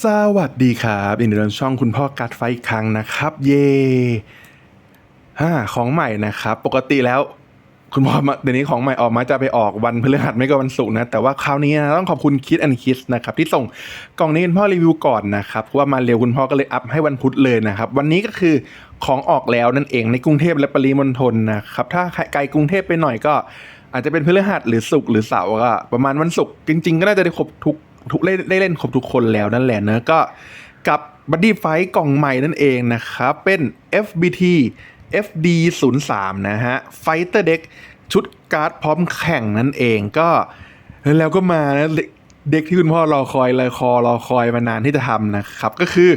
สวัสดีครับยินดีต้อนรับช่องคุณพ่อการ์ดไฟอีกครั้งนะครับ เย่ฮ่าของใหม่นะครับ ปกติแล้ว คุณพ่อเดี๋ยวนี้ของใหม่ออกมาจะไปออกวันพฤหัสไม่ก็วันศุกร์นะ แต่ว่าคราวนี้นะต้องขอบคุณคิดแอนคิสนะครับที่ส่งกล่องนี้คุณพ่อรีวิวก่อนนะครับเพราะว่ามาเร็วคุณพ่อก็เลยอัพให้วันพุธเลยนะครับ วันนี้ก็คือของออกแล้วนั่นเองในกรุงเทพและปริมณฑลนะครับถ้าไกลกรุงเทพไปหน่อยก็อาจจะเป็นพฤหัสหรือศุกร์หรือเสาร์ก็ประมาณวันศุกร์จริง ๆ ก็น่าจะได้ครบทุก ทุกเล่นได้เล่นครบทุกคนแล้วนั่นแหละเนอะก็กับบัดดี้ไฟกล่องใหม่นั่นเองนะครับ เป็น FBT FD 0 3นะฮะไฟเตอร์เด็กชุดการ์ดพร้อมแข่งนั่นเองก็แล้วก็มานะเด็กที่คุณพ่อรอคอยเลยคอรอคอยมานานที่จะทำนะครับ ก็คือ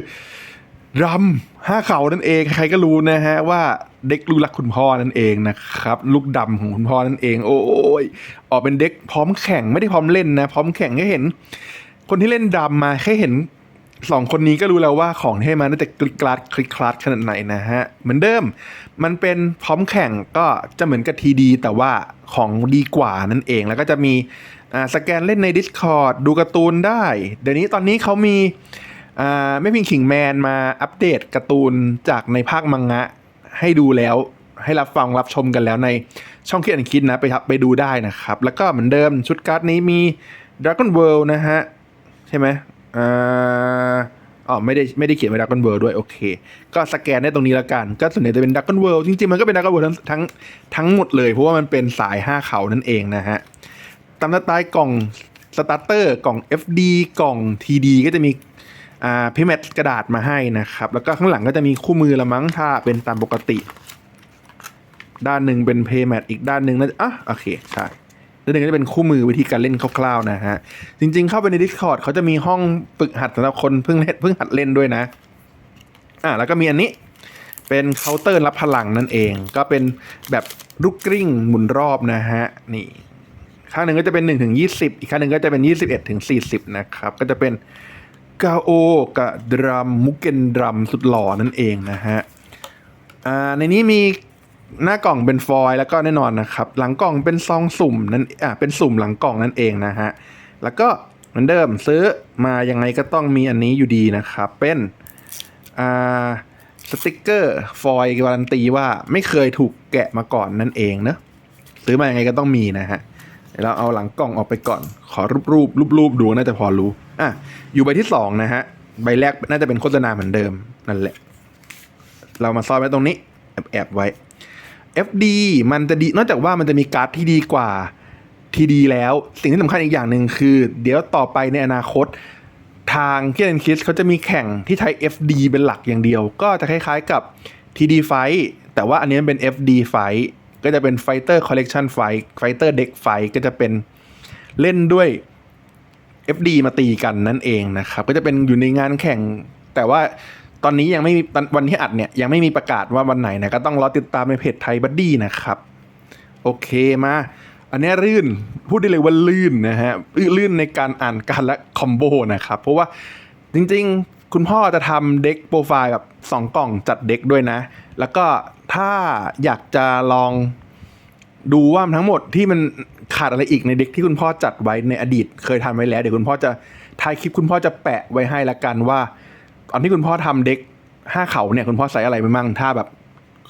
รัม ห้าเขานั่นเองใครก็รู้นะฮะว่าเด็กลูกรักคุณพ่อนั่นเองนะครับ ลูกดำของคุณพ่อนั่นเอง โอ้ยออกเป็นเด็กพร้อมแข่งไม่ได้พร้อมเล่นนะ พร้อมแข่งแค่เห็น คนที่เล่นดำมาแค่เห็นสองคนนี้ก็รู้แล้วว่าของที่ให้มาน่าจะกลิกกลาดคลิกคลาดขนาดไหนนะฮะ เหมือนเดิม มันเป็นพร้อมแข่งก็จะเหมือนกับทีดีแต่ว่าของดีกว่านั่นเองแล้วก็จะมีอ่าสแกนเล่นใน Discord ดูการ์ตูนได้ เดี๋ยวนี้ตอนนี้เขามี ไม่พิงขิงแมนมาอัปเดตการ์ตูนจากในภาคมังงะ ให้ดูแล้วให้รับฟังรับชมกันแล้วในช่องคิดอันคิดนะไปครับไปดูได้นะครับ แล้วก็เหมือนเดิมชุดการ์ดนี้มี Dragon World นะฮะ ใช่ไหมอ่าอ๋อไม่ได้ไม่ได้เขียนไว้ Dragon World ด้วยโอเค ก็สแกนได้ตรงนี้ละกัน ก็ส่วนใหญ่จะเป็น Dragon World จริงๆ มันก็เป็น Dragon World ทั้งทั้งทั้งหมดเลย เพราะว่ามันเป็นสาย 5 เขานั่นเองนะฮะตามสไตล์กล่องสตาร์เตอร์กล่อง FD กล่อง TD ก็จะมี อ่าพิมพ์กระดาษมาให้นะครับ แล้วก็ข้างหลังก็จะมีคู่มือละมั้งถ้าเป็นตามปกติ ด้านหนึ่งเป็นเพย์แมทอีกด้านหนึ่งน่าจะอะโอเคใช่ด้านหนึ่งก็จะเป็นคู่มือวิธีการเล่นคร่าวๆนะฮะ จริง ๆ เข้าไปใน Discord เขาจะมีห้องฝึกหัดสำหรับคนเพิ่งเล่นเพิ่งหัดเล่นด้วยนะ อ่าแล้วก็มีอันนี้เป็นเคาน์เตอร์รับพลังนั่นเอง ก็เป็นแบบลูกกลิ้งหมุนรอบนะฮะนี่ข้างหนึ่งก็จะเป็น1ถึง20 อีกข้างหนึ่งก็จะเป็น 21ถึง40 นะครับ ก็จะเป็น กาโอกับดรัมมุกเกนดรัมสุดหล่อนั่นเองนะฮะอ่าในนี้มีหน้ากล่องเป็นฟอยล์แล้วก็แน่นอนนะครับ หลังกล่องเป็นซองสุ่มนั่นอ่าเป็นสุ่มหลังกล่องนั่นเองนะฮะแล้วก็เหมือนเดิมซื้อมายังไงก็ต้องมีอันนี้อยู่ดีนะครับ เป็นอ่าสติกเกอร์ฟอยล์การันตีว่าไม่เคยถูกแกะมาก่อนนั่นเองเนอะซื้อมายังไงก็ต้องมีนะฮะ เดี๋ยวเราเอาหลังกล่องออกไปก่อน ขอรูปรูปรูปรูปดูน่าจะพอรู้อะอยู่ใบที่สองนะฮะใบแรกน่าจะเป็นโฆษณาเหมือนเดิมนั่นแหละ เรามาซ่อนไว้ตรงนี้แอบแอบไว้ FD มันจะดีนอกจากว่ามันจะมีการ์ดที่ดีกว่าทีดีแล้ว สิ่งที่สำคัญอีกอย่างหนึ่งคือ เดี๋ยวต่อไปในอนาคต ทางเคียนคิสเขาจะมีแข่งที่ใช้ FD เป็นหลักอย่างเดียว ก็จะคล้ายๆกับ TD Fight แต่ว่าอันนี้เป็น FD Fight ก็จะเป็น Fighter Collection Fight Fighter Deck Fight ก็จะเป็นเล่นด้วย FD มาตีกันนั่นเองนะครับ ก็จะเป็นอยู่ในงานแข่ง แต่ว่าตอนนี้ยังไม่มีวันที่อัดเนี่ย ยังไม่มีประกาศว่าวันไหนนะ ก็ต้องรอติดตามในเพจไทยบัดดี้นะครับ โอเคมา อันนี้ลื่นพูดได้เลยว่าลื่นนะฮะลื่นในการอ่านการและคอมโบนะครับ เพราะว่าจริงๆ คุณพ่อจะทำเด็กโปรไฟล์แบบ 2 กล่องจัดเด็กด้วยนะ แล้วก็ ถ้าอยากจะลองดูว่าทั้งหมดที่มันขาดอะไรอีกในเด็กที่คุณพ่อจัดไว้ในอดีต เคยทำไว้แล้ว เดี๋ยวคุณพ่อจะท้ายคลิปคุณพ่อจะแปะไว้ให้ละกันว่า ตอนที่คุณพ่อทำเด็กห้าเขาเนี่ยคุณพ่อใส่อะไรไปมั่งถ้าแบบ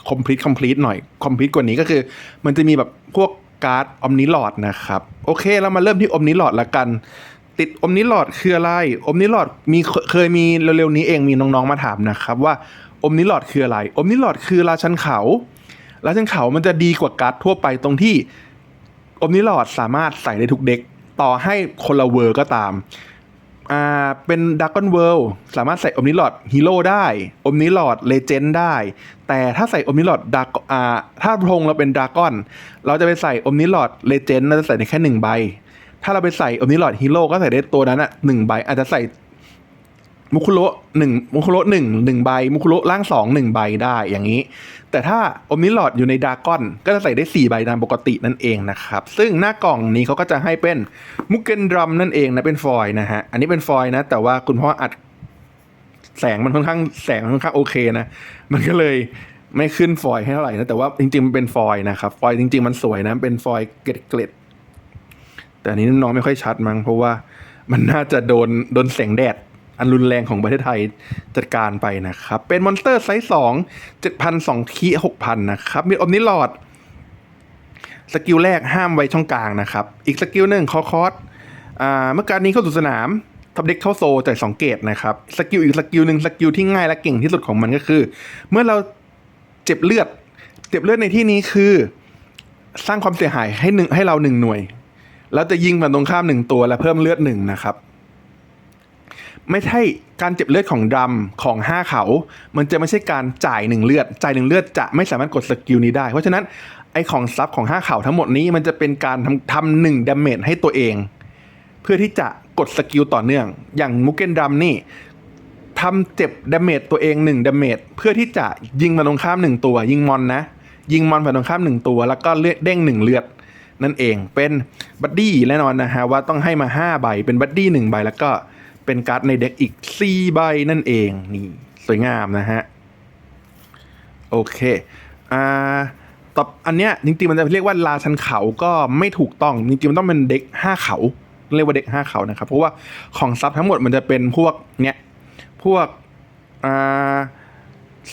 complete complete หน่อย complete กว่านี้ก็คือ มันจะมีแบบพวกการ์ดอมนิลอดนะครับ โอเคเรามาเริ่มที่อมนิลอดละกัน ติดอมนิลอดคืออะไรอมนิลอดมีเคยมีเร็วๆนี้เองมีน้องๆมาถามนะครับว่า อมนิลอดคืออะไร อมนิลอดคือราชันเขาราชันเขามันจะดีกว่าการ์ดทั่วไปตรงที่อมนิลอดสามารถใส่ได้ทุกเด็ก ต่อให้คนละเวอร์ก็ตาม อ่า เป็นดักกอนเวิลด์สามารถใส่อมนิลอดฮีโร่ได้ อมนิลอดเลเจนด์ได้ แต่ถ้าใส่อมนิลอดดักอ่า ถ้าพงเราเป็นดากอน เราจะไปใส่อมนิลอดเลเจนด์เราจะใส่ได้แค่หนึ่งใบ ถ้าเราไปใส่อมนิลอดฮีโร่ก็ใส่ได้ตัวนั้นอะหนึ่งใบ อาจจะใส่ มุคุโรหนึ่งมุคุโรหนึ่งหนึ่งใบ มุคุโรล่างสองหนึ่งใบได้อย่างนี้ แต่ถ้าอมนิลอดอยู่ในดากอน ก็จะใส่ได้ 4 ใบตามปกตินั่นเองนะครับ ซึ่งหน้ากล่องนี้เขาก็จะให้เป็นมุกเกนดรัมนั่นเองนะเป็นฟอยนะฮะ อันนี้เป็นฟอยนะ แต่ว่าคุณพ่ออัดแสงมันค่อนข้างแสงมันค่อนข้างโอเคนะ มันก็เลยไม่ขึ้นฟอยให้เท่าไหร่นะ แต่ว่าจริงๆมันเป็นฟอยนะครับ ฟอยจริง ๆ มันสวยนะ เป็นฟอยเกล็ดๆแต่อันนี้น้องไม่ค่อยชัดมั้งเพราะว่ามันน่าจะโดนโดนแสงแดด อันรุนแรงของประเทศไทยจัดการไปนะครับ เป็นมอนสเตอร์ไซส์สองเจ็ดพันสองคีหกพันนะครับ มีอมนิลอดสกิลแรกห้ามไว้ช่องกลางนะครับ อีกสกิลหนึ่งคอคอสเมื่อการนี้เข้าสู่สนามทับเด็กเข้าโซจ่ายสองเกตนะครับสกิลอีกสกิลหนึ่งสกิลที่ง่ายและเก่งที่สุดของมันก็คือ เมื่อเราเจ็บเลือด เจ็บเลือดในที่นี้คือ สร้างความเสียหายให้หนึ่งให้เราหนึ่งหน่วย แล้วจะยิงมันตรงข้ามหนึ่งตัวและเพิ่มเลือดหนึ่งนะครับ ไม่ใช่การเจ็บเลือดของดำของห้าเขา มันจะไม่ใช่การจ่ายหนึ่งเลือด จ่ายหนึ่งเลือดจะไม่สามารถกดสกิลนี้ได้ เพราะฉะนั้นไอของซับของห้าเขาทั้งหมดนี้มันจะเป็นการทำทำหนึ่งดาเมจให้ตัวเอง เพื่อที่จะกดสกิลต่อเนื่อง อย่างมุกเกนดัมนี่ทำเจ็บดาเมจตัวเองหนึ่งดาเมจเพื่อที่จะยิงมาตรงข้ามหนึ่งตัว ยิงมอนนะ ยิงมอนผ่านตรงข้ามหนึ่งตัว แล้วก็เลือดเด้งหนึ่งเลือดนั่นเองเป็นบัดดี้แน่นอนนะฮะว่าต้องให้มา 5 ใบเป็นบัดดี้หนึ่งใบแล้วก็ เป็นการ์ดในเด็กอีก4ใบนั่นเองนี่สวยงามนะฮะ โอเคอ่าต่ออันเนี้ยจริงๆมันจะเรียกว่าลาชันเขาก็ไม่ถูกต้องจริงๆมันต้องเป็นเด็ก5เขาเรียกว่าเด็ก5เขานะครับ เพราะว่าของซับทั้งหมดมันจะเป็นพวกเนี้ยพวกอ่า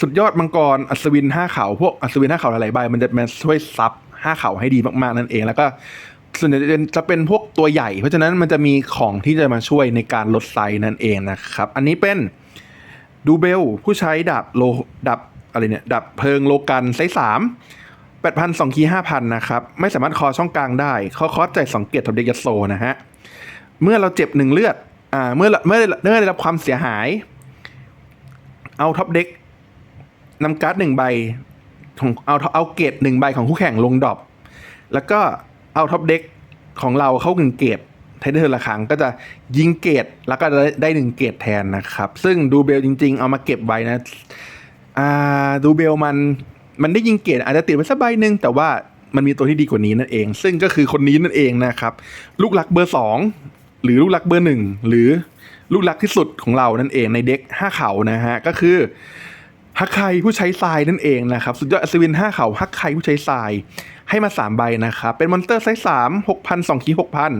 สุดยอดมังกรอัศวินห้าเขา พวกอัศวินห้าเขาหลายๆใบมันจะมาช่วยซับห้าเขาให้ดีมากๆนั่นเองแล้วก็ ส่วนใหญ่จะเป็นพวกตัวใหญ่ เพราะฉะนั้นมันจะมีของที่จะมาช่วยในการลดไซส์นั่นเองนะครับ อันนี้เป็นดูเบลผู้ใช้ดาบโลดับอะไรเนี่ยดับเพลิงโลกันไซส์สามแปดพันสองคีห้าพันนะครับ ไม่สามารถคอช่องกลางได้ข้อคอสใจสองเกติทบเด็กยัโซนะฮะ เมื่อเราเจ็บหนึ่งเลือดอ่าเมื่อเมื่อเมื่อได้รับความเสียหาย เอาท็อปเด็กนำการ์ดหนึ่งใบของเอาเอาเกตหนึ่งใบของคู่แข่งลงดรอปแล้วก็ เอาท็อปเด็กของเราเข้าหนึ่งเกตไทเทอร์ละครั้งก็จะยิงเกตแล้วก็ได้หนึ่งเกตแทนนะครับ ซึ่งดูเบลจริง ๆ เอามาเก็บไว้นะอ่าดูเบลมันมันได้ยิงเกตอาจจะติดไว้สักใบหนึ่งแต่ว่ามันมีตัวที่ดีกว่านี้นั่นเอง ซึ่งก็คือคนนี้นั่นเองนะครับ ลูกหลักเบอร์สองหรือลูกหลักเบอร์หนึ่งหรือลูกหลักที่สุดของเรานั่นเองในเด็กห้าเขานะฮะก็คือ ฮักไคผู้ใช้ทรายนั่นเองนะครับสุดยอดอัศวินห้าเขาฮักไคผู้ใช้ทรายให้มา 3 ใบนะครับ เป็นมอนสเตอร์ไซส์สามหกพันสองคีหกพัน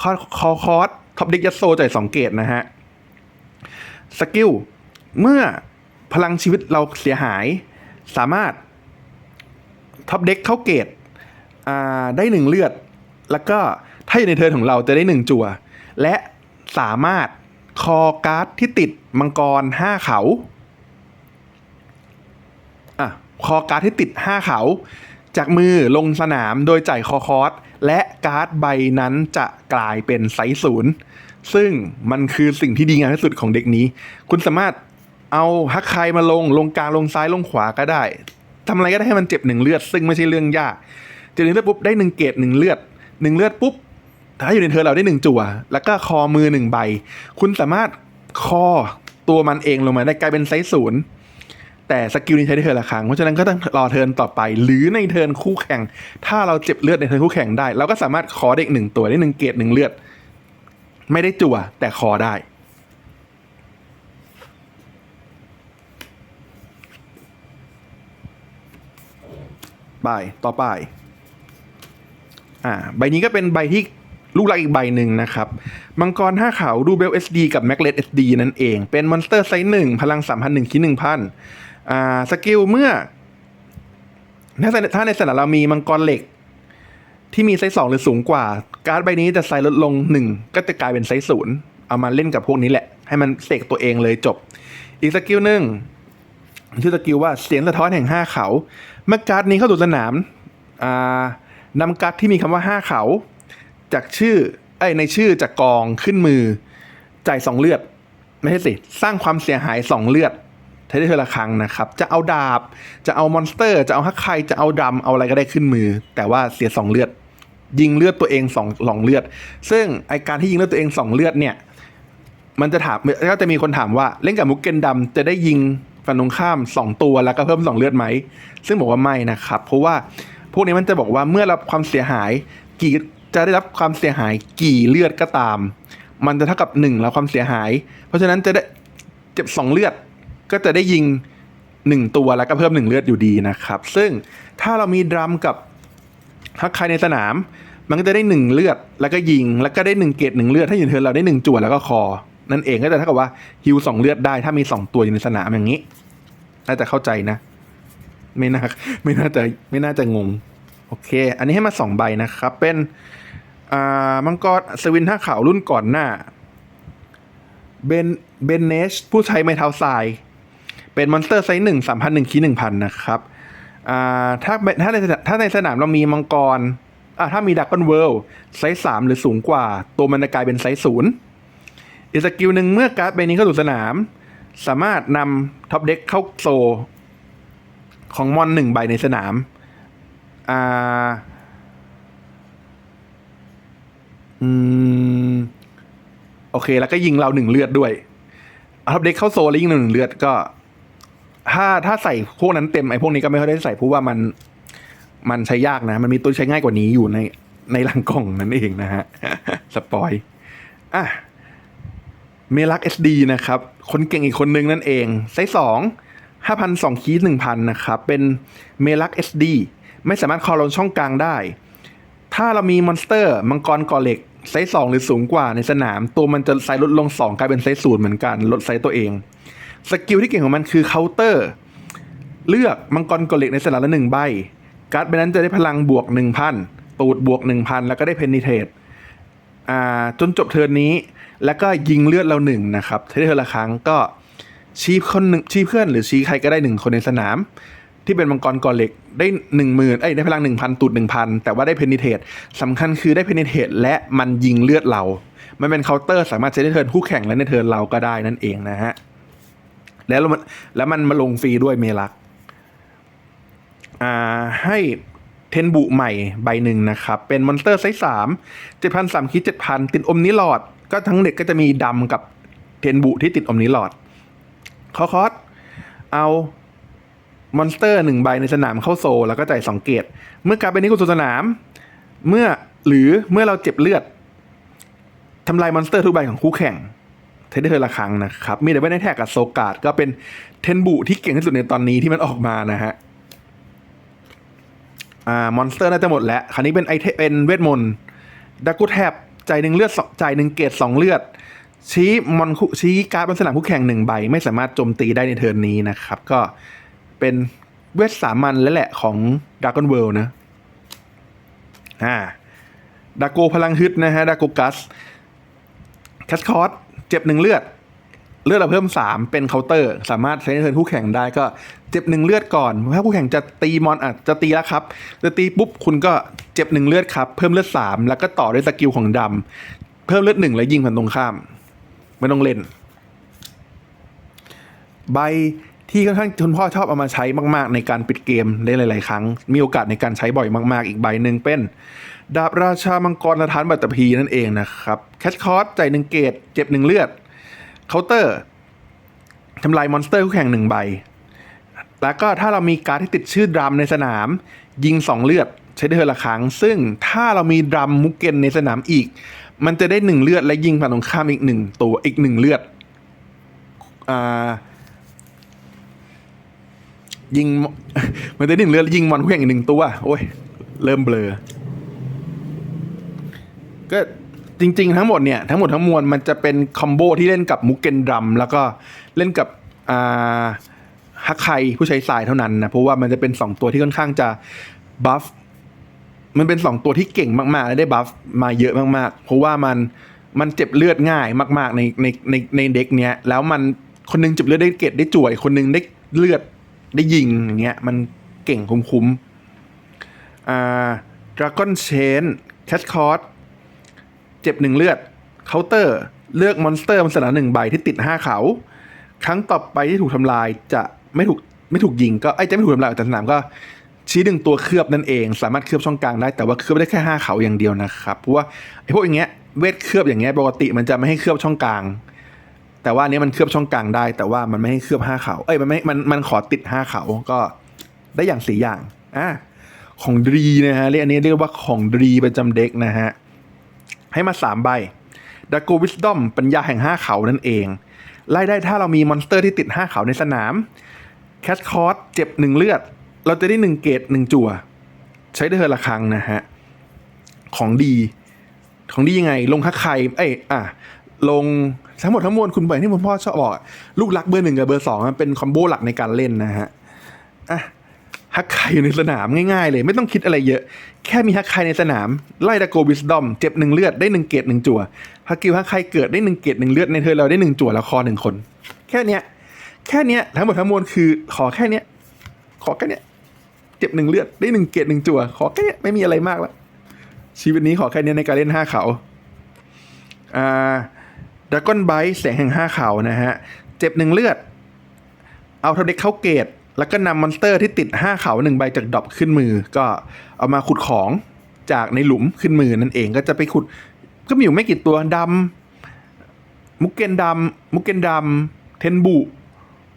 คอคอคอสท็อปเด็กยัสโซจ่ายสองเกตนะฮะสกิลเมื่อพลังชีวิตเราเสียหาย สามารถท็อปเด็กเข้าเกตได้หนึ่งเลือด แล้วก็ถ้าอยู่ในเทิร์นของเราจะได้หนึ่งจั่ว และสามารถคอการ์ดที่ติดมังกรห้าเขา อะคอการ์ดที่ติด 5 เขา จากมือลงสนามโดยจ่ายคอคอสและการ์ดใบนั้นจะกลายเป็นไซส์ศูนย์ซึ่งมันคือสิ่งที่ดีงามที่สุดของเด็กนี้ คุณสามารถเอาฮักไคมาลงลงกลางลงซ้ายลงขวาก็ได้ทำอะไรก็ได้ให้มันเจ็บหนึ่งเลือด ซึ่งไม่ใช่เรื่องยากเจ็บหนึ่งเลือดปุ๊บได้หนึ่งเกตหนึ่งเลือดหนึ่งเลือดปุ๊บถ้าอยู่ในเธอเราได้หนึ่งจั่ว แล้วก็คอมือหนึ่งใบ คุณสามารถคอตัวมันเองลงมาได้กลายเป็นไซส์ศูนย์ แต่สกิลนี้ใช้ได้เทิร์นละครั้งเพราะฉะนั้นก็ต้องรอเทิร์นต่อไป หรือในเทิร์นคู่แข่ง ถ้าเราเจ็บเลือดในเทิร์นคู่แข่งได้เราก็สามารถขอเด็กหนึ่งตัวได้หนึ่งเกตหนึ่งเลือด ไม่ได้จั่วแต่ขอได้ไปต่อไป อ่า ใบนี้ก็เป็นใบที่ลูกหลักอีกใบหนึ่งนะครับ มังกรห้าขาว ดูเบล SD กับแม็กเลต SD นั่นเอง เป็นมอนสเตอร์ไซส์หนึ่งพลังสามพันหนึ่งคิดหนึ่งพัน อ่าสกิลเมื่อถ้าในถ้าในสนามเรามีมังกรเหล็ก ที่มีไซส์สองหรือสูงกว่า การ์ดใบนี้จะไซส์ลดลงหนึ่งก็จะกลายเป็นไซส์ศูนย์เอามาเล่นกับพวกนี้แหละ ให้มันเสกตัวเองเลยจบ อีกสกิลหนึ่งชื่อสกิลว่าเสียงสะท้อนแห่งห้าเขา เมื่อการ์ดนี้เข้าสู่สนามนำการ์ดที่มีคำว่าห้าเขา จากชื่อไอ้ในชื่อจากกองขึ้นมือ จ่ายสองเลือด ไม่ใช่สิ สร้างความเสียหายสองเลือด ช้ได้เท่าละครั้งนะครับ จะเอาดาบ จะเอามอนสเตอร์ จะเอาฮักไคจะเอาดำเอาอะไรก็ได้ขึ้นมือ แต่ว่าเสียสองเลือด ยิงเลือดตัวเองสองสองเลือด ซึ่งไอการที่ยิงเลือดตัวเองสองเลือดเนี่ย มันจะถามก็จะมีคนถามว่าเล่นกับมุกเกนดำจะได้ยิงฝันตรงข้าม 2 ตัวแล้วก็เพิ่ม 2 เลือดไหม ซึ่งบอกว่าไม่นะครับ เพราะว่าพวกนี้มันจะบอกว่าเมื่อรับความเสียหายกี่จะได้รับความเสียหายกี่เลือดก็ตาม มันจะเท่ากับ1แล้วความเสียหาย เพราะฉะนั้นจะได้เจ็บ2เลือด ก็จะได้ยิง 1 ตัวแล้วก็เพิ่ม 1 เลือดอยู่ดีนะครับ ซึ่งถ้าเรามีดรัมกับฮักใครในสนาม มันก็จะได้ 1 เลือดแล้วก็ยิง แล้วก็ได้ 1 เกตหนึ่งเลือดถ้าอยู่เทิร์นเราได้ 1จั่วแล้วก็คอ นั่นเองก็จะเท่ากับว่าฮิวสองเลือดได้ถ้ามีสองตัวอยู่ในสนามอย่างนี้น่าจะเข้าใจนะ ไม่น่าไม่น่าจะไม่น่าจะงง โอเค อันนี้ให้มาสองใบนะครับ เป็นอ่ามังกรสวินท่าขาวรุ่นก่อนหน้าเบนเบนเนชผู้ใช้ไม้เท้าทราย เป็นมอนสเตอร์ไซส์หนึ่งสามพันหนึ่งคีหนึ่งพันนะครับอ่าถ้าถ้าในถ้าในสนามเรามีมังกรอ่าถ้ามีดักกอนเวิลด์ไซส์สามหรือสูงกว่า ตัวมันจะกลายเป็นไซส์ศูนย์อีกสกิลหนึ่งเมื่อการ์ดใบนี้เข้าสู่สนาม สามารถนำท็อปเด็กเข้าโซ ของมอนหนึ่งใบในสนามอ่าอืมโอเคแล้วก็ยิงเราหนึ่งเลือดด้วยเอาท็อปเด็กเข้าโซแล้วยิงหนึ่งเลือดก็ ถ้าถ้าใส่พวกนั้นเต็มไอ้พวกนี้ก็ไม่ค่อยได้ใส่เพราะว่ามันมันใช้ยากนะ มันมีตัวใช้ง่ายกว่านี้อยู่ในในหลังกล่องนั่นเองนะฮะ สปอยอะเมลัก SD นะครับ คนเก่งอีกคนนึงนั่นเองไซส์สองห้าพันสองคีหนึ่งพันนะครับ เป็นเมลัก SD ไม่สามารถคอลงช่องกลางได้ ถ้าเรามีมอนสเตอร์ มังกรก่อเหล็กไซส์สองหรือสูงกว่าในสนาม ตัวมันจะไซส์ลดลงสองกลายเป็นไซส์ศูนย์เหมือนกัน ลดไซส์ตัวเอง สกิลที่เก่งของมันคือเคาน์เตอร์ เลือกมังกรก่อเล็กในสนามละหนึ่งใบ การ์ดใบนั้นจะได้พลังบวกหนึ่งพันตูดบวกหนึ่งพันแล้วก็ได้เพนนิเทตอ่าจนจบเทิร์นนี้ แล้วก็ยิงเลือดเราหนึ่งนะครับใช้เทิร์นละครั้งก็ชี้คนหนึ่งชี้เพื่อนหรือชี้ใครก็ได้หนึ่งคนในสนาม ที่เป็นมังกรกอเล็กได้หนึ่งหมื่นเอ้ยได้พลังหนึ่งพันตูดหนึ่งพันแต่ว่าได้เพนนิเทตสำคัญคือได้เพนนิเทตและมันยิงเลือดเรา มันเป็นเคาน์เตอร์สามารถใช้ในเทิร์นคู่แข่งและในเทิร์นเราก็ได้นั่นเองนะฮะ แล้วมันแล้วมันมาลงฟรีด้วยเมลักอ่าให้เทนบุใหม่ใบหนึ่งนะครับ เป็นมอนสเตอร์ไซส์สามเจ็ดพันสามคิดเจ็ดพันติดอมนิลอด ก็ทั้งเด็กก็จะมีดำกับเทนบุที่ติดอมนิลอดคอคอสเอามอนสเตอร์หนึ่งใบในสนามเข้าโซ แล้วก็จ่ายสองเกต เมื่อการเป็นนี้เข้าสู่สนาม เมื่อหรือเมื่อเราเจ็บเลือดทำลายมอนสเตอร์ทุกใบของคู่แข่ง เทได้เธอละครั้งนะครับมีแต่ไม่ได้แท็กกับโซกาดก็เป็นเทนบุที่เก่งที่สุดในตอนนี้ที่มันออกมานะฮะอ่ามอนสเตอร์น่าจะหมดแล้ว คราวนี้เป็นไอเทมเป็นเวทมนต์ดักกูแทบใจหนึ่งเลือดสองใจหนึ่งเกตสองเลือด ชี้มอนคุชี้การ์ดบนสนามคู่แข่งหนึ่งใบ ไม่สามารถโจมตีได้ในเทิร์นนี้นะครับ ก็เป็นเวทสามัญแล้วแหละของด r a ก o n นเวิลนะอ่าดาโกพลังฮึดนะฮะดาโกกัสแคสคอร์ส จ็บหนึ่งเลือด เลือดเราเพิ่มสามเป็นเคาน์เตอร์ สามารถใช้ในเทิร์นคู่แข่งได้ก็เจ็บหนึ่งเลือดก่อนถ้าคู่แข่งจะตีมอนอะจะตีแล้วครับจะตีปุ๊บคุณก็เจ็บหนึ่งเลือดครับ เพิ่มเลือดสามแล้วก็ต่อด้วยสกิลของดำเพิ่มเลือดหนึ่งแล้วยิงฝั่งตรงข้าม ไม่ต้องเล่น ใบที่ค่อนข้างคุณพ่อชอบเอามาใช้มาก ๆ ในการปิดเกมได้หลาย ๆ ครั้ง มีโอกาสในการใช้บ่อยมาก ๆ อีกใบหนึ่งเป็น ดาบราชามังกรสถานบัตตภีนั่นเองนะครับ แคชคอร์สใจหนึ่งเกตเจ็บหนึ่งเลือดเคาน์เตอร์ทำลายมอนสเตอร์คู่แข่งหนึ่งใบ แล้วก็ถ้าเรามีการ์ดที่ติดชื่อดรัมในสนาม ยิงสองเลือด ใช้ได้เทอละครั้ง ซึ่งถ้าเรามีดรัมมุกเกนในสนามอีก มันจะได้หนึ่งเลือดและยิงฝั่งตรงข้ามอีกหนึ่งตัวอีกหนึ่งเลือดอยิงมันจะได้หนึ่งเลือดยิงมอนคู่แข่งอีกหนึ่งตัว โอ้ย เริ่มเบลอ ก็จริง ๆ ทั้งหมดเนี่ยทั้งหมดทั้งมวลมันจะเป็นคอมโบที่เล่นกับมุกเกนดรัมแล้วก็เล่นกับอ่าฮักไคผู้ใช้สายเท่านั้นนะเพราะว่ามันจะเป็นสองตัวที่ค่อนข้างจะบัฟมันเป็นสองตัวที่เก่งมากๆ และได้บัฟมาเยอะมากๆ เพราะว่ามันมันเจ็บเลือดง่ายมาก ๆ ในในในในเด็กเนี้ยแล้วมันคนนึงเจ็บเลือดได้เกตได้จ่วย คนนึงได้เลือดได้ยิงอย่างเงี้ยมันเก่งคุ้มๆอ่าดราก้อนเชนแคชคอร์ส เจ็บหนึ่งเลือดเคาน์เตอร์เลือกมอนสเตอร์บนสนามหนึ่งใบที่ติดห้าเขา ครั้งต่อไปที่ถูกทำลายจะไม่ถูกไม่ถูกยิง ก็ไอ้จะไม่ถูกทำลายออกจากสนามก็ชี้ดึงตัวเคลือบนั่นเอง สามารถเคลือบช่องกลางได้แต่ว่าเคลือบได้แค่ห้าเขาอย่างเดียวนะครับเพราะว่าไอ้พวกอย่างเงี้ยเวทเคลือบอย่างเงี้ยปกติมันจะไม่ให้เคลือบช่องกลาง แต่ว่าอันนี้มันเคลือบช่องกลางได้ แต่ว่ามันไม่ให้เคลือบห้าเขาเอ้ยมันไม่มันมันขอติดห้าเขาก็ได้อย่างสี่อย่างอะของดีนะฮะเรียกอันนี้เรียกว่าของดีประจำเด็กนะฮะ ให้มาสามใบด a โกวิสดอมปัญญาแห่งห้าเขานั่นเอง ไล่ได้ถ้าเรามีมอนสเตอร์ที่ติดห้าเขาในสนาม แคชคอร์สเจ็บหนึ่งเลือด เราจะได้หนึ่งเกตหนึ่งจั่ว ใช้ได้เธอละครั้งนะฮะ ของดี ของดียังไง ลงฮักไคเอ้ยอะ ลงทั้งหมดทั้งมวลคุณบ่อยที่คุณพ่อชอบบอก ลูกรักเบอร์หนึ่งกับเบอร์สองเป็นคอมโบหลักในการเล่นนะฮะอะ ฮักไคอยู่ในสนามง่ายๆเลย ไม่ต้องคิดอะไรเยอะ แค่มีฮักไคในสนาม ไล่ตะโกวิสดอม เจ็บหนึ่งเลือดได้หนึ่งเกตหนึ่งจั่วฮักกิวฮักไคเกิดได้หนึ่งเกตหนึ่งเลือดในเธอเราได้หนึ่งจั่วแล้วคอหนึ่งคน แค่เนี้ย แค่เนี้ยทั้งหมดทั้งมวลคือ ขอแค่เนี้ย ขอแค่เนี้ย เจ็บหนึ่งเลือดได้หนึ่งเกตหนึ่งจั่วขอแค่เนี้ยไม่มีอะไรมากแล้วชีวิตนี้ขอแค่เนี้ยในการเล่นห้าเขาอ่าดากอนไบแสงแห่งห้าเขานะฮะ เจ็บหนึ่งเลือด เอาเทาเด็กเข้าเกต แล้วก็นำมอนสเตอร์ที่ติดห้าเขาหนึ่งใบจากดรอปขึ้นมือ ก็เอามาขุดของจากในหลุมขึ้นมือนั่นเองก็จะไปขุด ก็มีอยู่ไม่กี่ตัวดำมุกเกนดำมุกเกนดำเทนบุ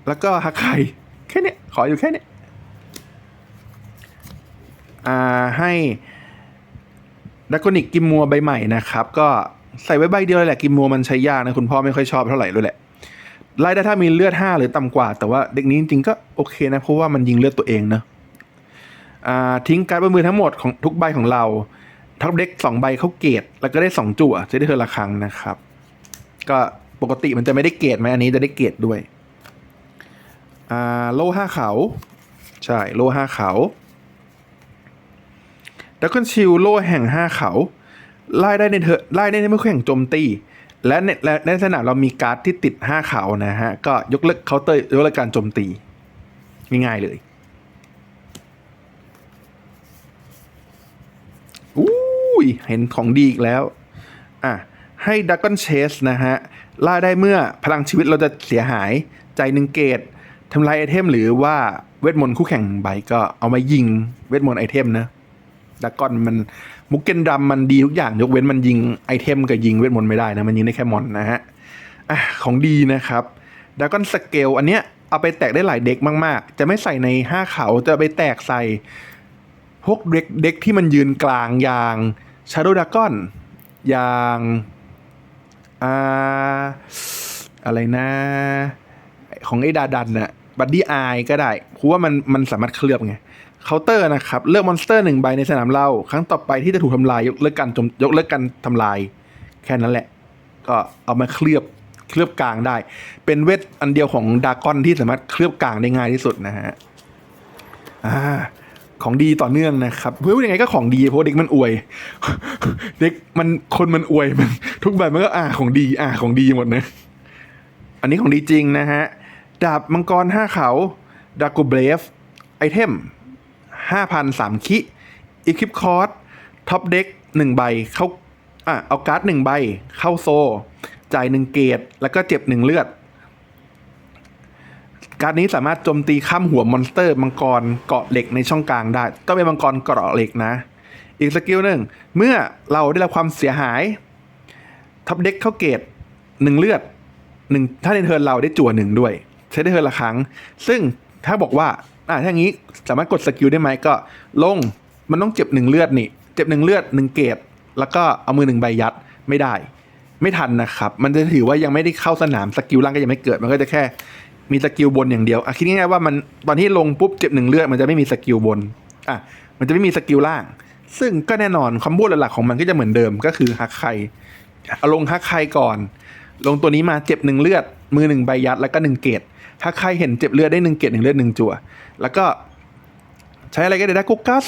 แล้วก็ฮักไคแค่นี้ขออยู่แค่นี้อ่าให้ดากอนิกกิมมัวใบใหม่นะครับ ก็ใส่ไว้ใบเดียวเลยแหละกิมมัวมันใช้ยากนะ คุณพ่อไม่ค่อยชอบเท่าไหร่ด้วยแหละ ไล่ได้ถ้ามีเลือด 5 หรือต่ำกว่า แต่ว่าเด็กนี้จริงๆก็โอเคนะ เพราะว่ามันยิงเลือดตัวเองเนะอ่าทิ้งการดบนมือทั้งหมดของทุกใบของเราทับเด็กสองใบเข้าเกตแล้วก็ได้สองจั่วจะได้เทอละครั้งนะครับ ก็ปกติมันจะไม่ได้เกตไหมอันนี้จะได้เกตด้วยอ่าโลห้าเขาใช่โลห้าเขาดักคอนชิลโล่แห่งห้าเขาไล่ได้ในเธอไล่ได้ในเมื่อแข่งโจมตี และในในสนามเรามีการ์ดที่ติดห้าเขานะฮะ ก็ยกเลิกเคาน์เตอร์ยกเลิกการโจมตี ง่ายๆเลยอุ้ยเห็นของดีอีกแล้ว อะ ให้ดัก g อนเชสนะฮะ ล่าได้เมื่อพลังชีวิตเราจะเสียหายใจหนึ่งเกตทำลายไอเทมหรือว่าเวทมนต์คู่แข่งใบก็เอามายิงเวทมนต์ไอเทมนะดักกอนมัน มุกเกนดำมันดีทุกอย่างยกเว้นมันยิงไอเทมกับยิงเวทมนต์ไม่ได้นะ มันยิงได้แค่มอนนะฮะอะของดีนะครับดักอนสเกลอันเนี้ยเอาไปแตกได้หลายเด็กมากๆ จะไม่ใส่ในห้าเขาจะไปแตกใส่ พวกเด็กเด็กที่มันยืนกลางอย่าง Shadow Dragon อย่างอ่าอะไรนะของไอ้ดาดันน่ะบัดดี้อายก็ได้เพราะว่ามันมันสามารถเคลือบไง เคาน์เตอร์นะครับ เลือกมอนสเตอร์หนึ่งใบในสนามเราครั้งต่อไปที่จะถูกทำลายยกเลิกการจมยกเลิกการทำลาย แค่นั้นแหละ ก็เอามาเคลือบเคลือบกลางได้ เป็นเวทอันเดียวของดากอนที่สามารถเคลือบกลางได้ง่ายที่สุดนะฮะอ่าของดีต่อเนื่องนะครับเพื่อยังไงก็ของดีเพราะเด็กมันอวย เด็กมันคนมันอวยมัน ทุกแบบมันก็อ่าของดี อ่าของดีหมดนะ อันนี้ของดีจริงนะฮะ ดาบมังกรห้าเขาดากูเบรฟไอเทม ห้าพันสามคิอีคิปคอร์สท็อปเด็กหนึ่งใบเข้าอะเอาการ์ดหนึ่งใบเข้าโซ จ่ายหนึ่งเกตแล้วก็เจ็บหนึ่งเลือด การดนี้สามารถโจมตีข้ามหัวมอนสเตอร์ มังกรเกาะเหล็กในช่องกลางได้ ต้องเป็นมังกรเกาะเหล็กนะ อีกสกิลหนึ่ง เมื่อเราได้รับความเสียหายทับเด็กเข้าเกตหนึ่งเลือดหนึ่งถ้าในเทิร์นเราได้จั่วหนึ่งด้วย ใช้ได้เทิร์นละครั้ง ซึ่งถ้าบอกว่า อ่าถ้าอย่างนี้สามารถกดสกิลได้ไหมก็ลงมันต้องเจ็บหนึ่งเลือดนี่เจ็บหนึ่งเลือดหนึ่งเกตแล้วก็เอามือหนึ่งใบยัดไม่ได้ ไม่ทันนะครับ มันจะถือว่ายังไม่ได้เข้าสนามสกิลล่างก็ยังไม่เกิด มันก็จะแค่มีสกิลบนอย่างเดียวอะคิดง่ายๆว่ามันตอนที่ลงปุ๊บเจ็บหนึ่งเลือดมันจะไม่มีสกิลบนอะมันจะไม่มีสกิลล่าง ซึ่งก็แน่นอนคอมโบหลักๆของมันก็จะเหมือนเดิมก็คือฮักไคเอาลงฮักไคก่อน ลงตัวนี้มาเจ็บหนึ่งเลือด มือหนึ่งใบยัดแล้วก็หนึ่งเกตฮักไคเห็นเจ็บเลือดได้หนึ่งเกตหนึ่งเลือดหนึ่งจั่ว แล้วก็ใช้อะไรก็ได้ดักกูกัส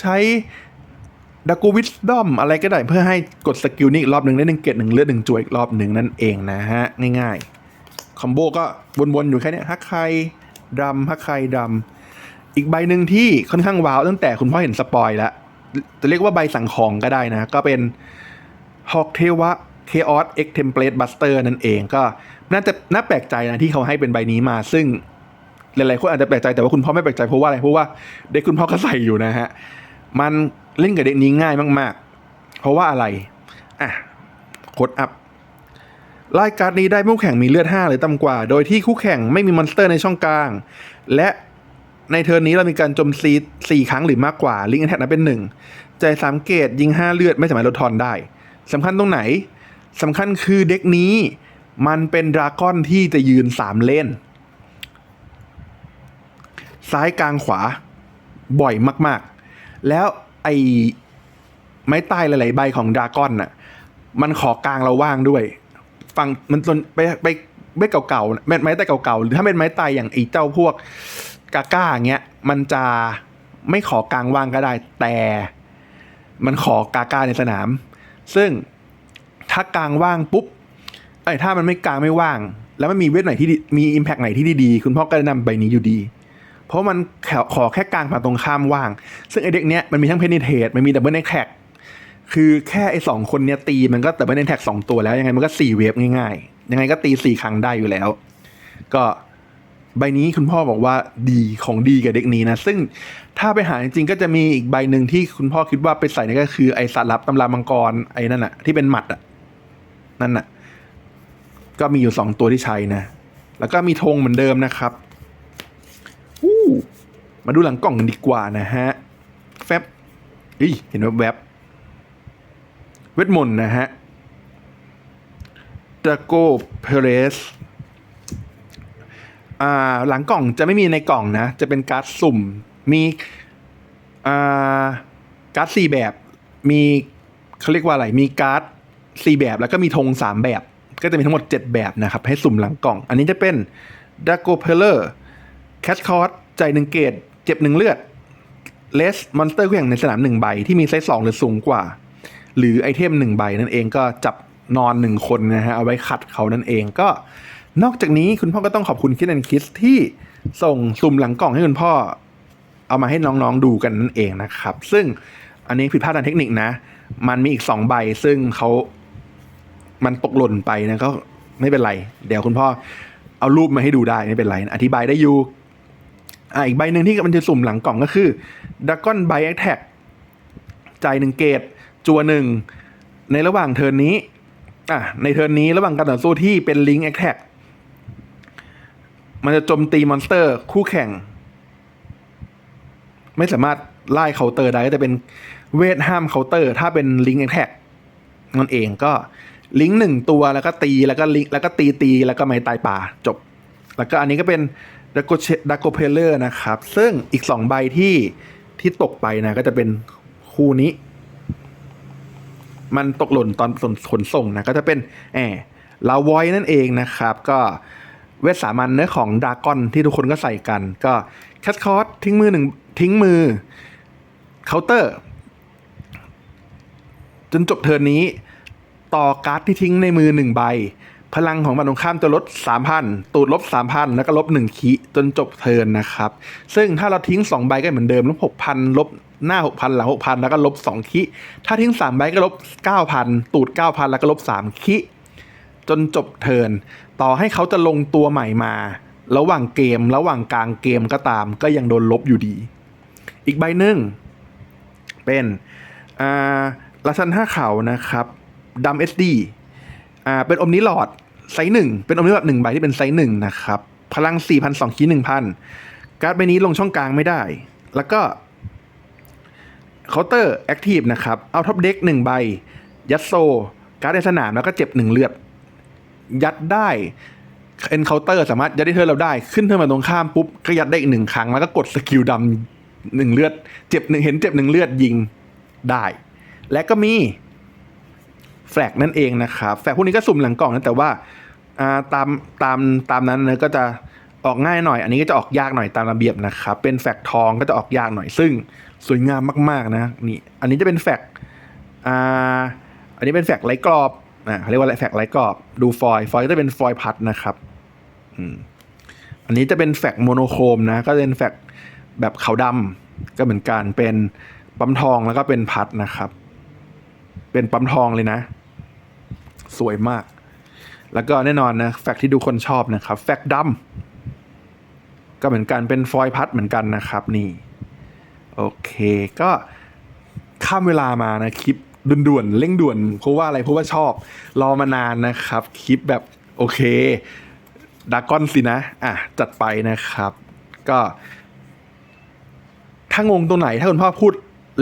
ใช้ดักกูวิสดอมอะไรก็ได้เพื่อให้กดสกิลนี้อีกรอบหนึ่งได้หนึ่งเกตหนึ่งเลือดหนึ่งจั่วอีกรอบหนึ่งนั่นเองนะฮะ ง่ายๆ คอมโบก็วนๆ อยู่แค่นี้ฮักไคดรัมฮักไคดรัมอีกใบหนึ่งที่ค่อนข้างว้าวตั้งแต่คุณพ่อเห็นสปอยแล้ว จะเรียกว่าใบสั่งของก็ได้นะ ก็เป็นฮอกเทวะ Chaos X Template Buster นั่นเองก็น่าจะน่าแปลกใจนะที่เขาให้เป็นใบนี้มาซึ่ง หลายๆคนอาจจะแปลกใจแต่ว่าคุณพ่อไม่แปลกใจเพราะว่าอะไรเพราะว่าเด็กคุณพ่อก็ใส่อยู่นะฮะมันเล่นกับเด็กนี้ง่ายมาก ๆ เพราะว่าอะไรอะกดอัพรายการดนี้ได้ผู้แข่งมีเลือด 5 หรือต่ำกว่า โดยที่คู่แข่งไม่มีมอนสเตอร์ในช่องกลาง และในเทิร์นนี้เรามีการโจมตีสี่ครั้งหรือมากกว่า ลิงก์แทกนั้นเป็นหนึ่งใจสามเกตยิง 5 เลือดไม่สามารถลดทอนได้สำคัญตรงไหนสำคัญคือเด็กนี้ มันเป็นดราก้อนที่จะยืน 3 เลน ซ้ายกลางขวาบ่อยมาก ๆ แล้วไอ้ไม้ใต้หลาย ๆ ใบของดราก้อนน่ะ มันขอกลางเราว่างด้วยฝั่งมันจนไปไปเบ็ดเก่าๆเม็ดไม้แต่เก่าๆหรือถ้าเป็นไม้ตายอย่างไอ้เจ้าพวกกาก้าเงี้ย มันจะไม่ขอกลางว่างก็ได้ แต่มันขอกาก้าในสนาม ซึ่งถ้ากลางว่างปุ๊บไอ้ถ้ามันไม่กลางไม่ว่าง แล้วมันมีเวทไหนที่มีอิมแพกไหนที่ดีๆ คุณพ่อก็แนะนำใบนี้อยู่ดี ราะมันขอขอแค่กลางฝั่งตรงข้ามว่าง ซึ่งไอเด็กเนี้ยมันมีทั้งเพนิเทตมันมีดับเบิลแท็กคือแค่ไอสองคนเนี้ยตีมันก็ดับเบิลแท็กสองตัวแล้วยังไงมันก็สี่เวฟง่ายๆ ยังไงก็ตีสี่ครั้งได้อยู่แล้ว ก็ใบนี้คุณพ่อบอกว่าดีของดีกับเด็กนี้นะ ซึ่งถ้าไปหาจริงๆก็จะมีอีกใบหนึ่งที่คุณพ่อคิดว่าไปใส่นี่ก็คือไอสัตว์ลับตำรามังกรไอ้นั่นอะที่เป็นหมัดอะนั่นอะก็มีอยู่สองตัวที่ใช้นะ แล้วก็มีธงเหมือนเดิมนะครับ มาดูหลังกล่องกันดีกว่านะฮะ แฟบอีเห็นแวบๆเวทมนต์นะฮะดราโกเพเรสอ่าหลังกล่องจะไม่มีในกล่องนะ จะเป็นการ์ดสุ่ม มีอ่าการ์ดสี่แบบ มีเขาเรียกว่าอะไร มีการ์ดสี่แบบแล้วก็มีธงสามแบบ ก็จะมีทั้งหมด 7 แบบนะครับ ให้สุ่มหลังกล่อง อันนี้จะเป็นดราโกเพเลอร์แคชคอร์สใจหนึ่งเกต เจ็บหนึ่งเลือดเลสมอนสเตอร์เครื่องในสนามหนึ่งใบที่มีไซส์สองหรือสูงกว่า หรือไอเทมหนึ่งใบนั่นเองก็จับนอนหนึ่งคนนะฮะเอาไว้ขัดเขานั่นเองก็นอกจากนี้คุณพ่อก็ต้องขอบคุณคิดแอนคิสที่ส่งสุ่มหลังกล่องให้คุณพ่อ เอามาให้น้องๆดูกันนั่นเองนะครับ ซึ่งอันนี้ผิดพลาดทางเทคนิคนะ มันมีอีกสองใบซึ่งเขามันตกหล่นไปนะก็ไม่เป็นไร เดี๋ยวคุณพ่อเอารูปมาให้ดูได้ไม่เป็นไร อธิบายได้อยู่ อ่าอีกใบหนึ่งที่มันจะสุ่มหลังกล่องก็คือด a กกอนไบแอคแท็กจ่ายหนึ่งเกตจัวหนึ่งในระหว่างเทิร์นนี้อะในเทิร์นนี้ระหว่างการต่อสู้ที่เป็นลิงแอคแท็กมันจะโจมตีมอนสเตอร์ คู่แข่ง ไม่สามารถไล่เคาน์เตอร์ได้ก็จะเป็นเวทห้ามเคาน์เตอร์ ถ้าเป็นลิงแอคแท็กนั่นเองก็ลิงหนึ่งตัวแล้วก็ตีแล้วก็ลิงแล้วก็ตีตีแล้วก็ไม่ตายป่าจบ แล้วก็อันนี้ก็เป็น ดักโกเชดักโกเพเลอร์นะครับ ซึ่งอีกสองใบที่ที่ตกไปนะ ก็จะเป็นคู่นี้ มันตกหล่นตอนขนส่งนะ ก็จะเป็นแอลาวอยนั่นเองนะครับ ก็เวทสามัญเนื้อของดากอนที่ทุกคนก็ใส่กัน ก็แคสคอร์สทิ้งมือหนึ่งทิ้งมือเคาน์เตอร์ จนจบเทิร์นนี้ ต่อการ์ดที่ทิ้งในมือหนึ่งใบ พลังของมันตรงข้ามจะลด 3,000 ตูดลบ 3,000 แล้วก็ลบ1คีจนจบเทินนะครับ ซึ่งถ้าเราทิ้ง 2 ใบก็เหมือนเดิมลบ 6,000 ลบหน้า 6,000 หลัง 6,000 แล้วก็ลบ2คีถ้าทิ้ง 3 ใบก็ลบ 9,000 ตูด 9,000 แล้วก็ลบ3คีจนจบเทินต่อให้เขาจะลงตัวใหม่มา ระหว่างเกม ระหว่างกลางเกมก็ตาม ก็ยังโดนลบอยู่ดี อีกใบหนึ่งเป็นอ่าลัชันห้าเขานะครับดำเอสดีอ่าเป็นอมนิลอด ไซส์หนึ่งเป็นอมนิลอดหนึ่งใบที่เป็นไซส์หนึ่งนะครับ พลังสี่พันสองคีหนึ่งพันการ์ดใบนี้ลงช่องกลางไม่ได้ แล้วก็เคาน์เตอร์แอคทีฟนะครับ เอาท็อปเด็กหนึ่งใบ ยัดโซ การ์ดในสนามแล้วก็เจ็บหนึ่งเลือด ยัดได้เอ็นเคาน์เตอร์สามารถยัดได้เธอเราได้ ขึ้นเธอมาตรงข้ามปุ๊บ ก็ยัดได้อีกหนึ่งครั้ง แล้วก็กดสกิลดำหนึ่งเลือด เจ็บหนึ่งเห็นเจ็บหนึ่งเลือดยิงได้ และก็มี แฟลกนั่นเองนะครับแฟลกพวกนี้ก็สุ่มหลังกล่องนะแต่ว่าตามตามตามนั้นนะก็จะออกง่ายหน่อย อันนี้ก็จะออกยากหน่อยตามระเบียบนะครับเป็นแฟกทองก็จะออกยากหน่อย ซึ่งสวยงามมากๆนะนี่อันนี้จะเป็นแฟกอ่าอันนี้เป็นแฟกไร้กรอบอ่าเขาเรียกว่าแฟกไร้กรอบดูฟอยฟอยก็จะเป็นฟอยพัดนะครับอืมอันนี้จะเป็นแฟกโมโนโครมนะก็จะเป็นแฟกแบบขาวดำก็เหมือนกันเป็นปั๊มทองแล้วก็เป็นพัดนะครับ เป็นปั๊มทองเลยนะ สวยมาก แล้วก็แน่นอนนะแฟกที่ทุกคนชอบนะครับ แฟกดำก็เหมือนกันเป็นฟอยพัดเหมือนกันนะครับนี่ โอเคก็ข้ามเวลามานะ คลิปด่วนๆเร่งด่วน เพราะว่าอะไรเพราะว่าชอบ รอมานานนะครับ คลิปแบบโอเคดากอนสินะ อะ จัดไปนะครับ ก็ ถ้างงตรงไหนถ้าคุณพ่อพูด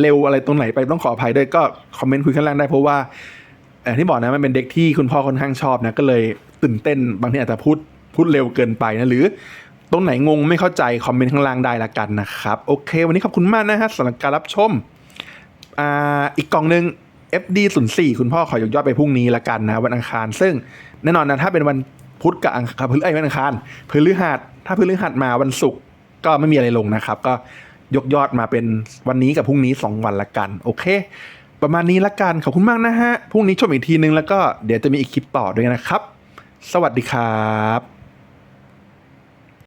เร็วอะไรตรงไหนไปต้องขออภัยด้วยก็คอมเมนต์คุยข้างล่างได้เพราะว่า อย่างที่บอกนะมันเป็นเด็กที่คุณพ่อค่อนข้างชอบนะก็เลยตื่นเต้นบางทีอาจจะพูดพูดเร็วเกินไปนะหรือตรงไหนงงไม่เข้าใจคอมเมนต์ข้างล่างได้ละกันนะครับ โอเค วันนี้ขอบคุณมากนะฮะสำหรับการรับชมอ่าอีกกล่องหนึ่ง FD 0 4คุณพ่อขอยกยอดไปพรุ่งนี้ละกันนะ วันอังคาร ซึ่งแน่นอนนะถ้าเป็นวันพุธกับอังคารพฤหัสวันอังคารพฤหัสถ้าพฤหัสมาวันศุกร์ก็ไม่มีอะไรลงนะครับ ก็ยกยอดมาเป็นวันนี้กับพรุ่งนี้ 2 วันละกัน โอเค ประมาณนี้ละกันขอบคุณมากนะฮะพรุ่งนี้ชมอีกทีนึงแล้วก็เดี๋ยวจะมีอีกคลิปต่อด้วยนะครับ สวัสดีครับ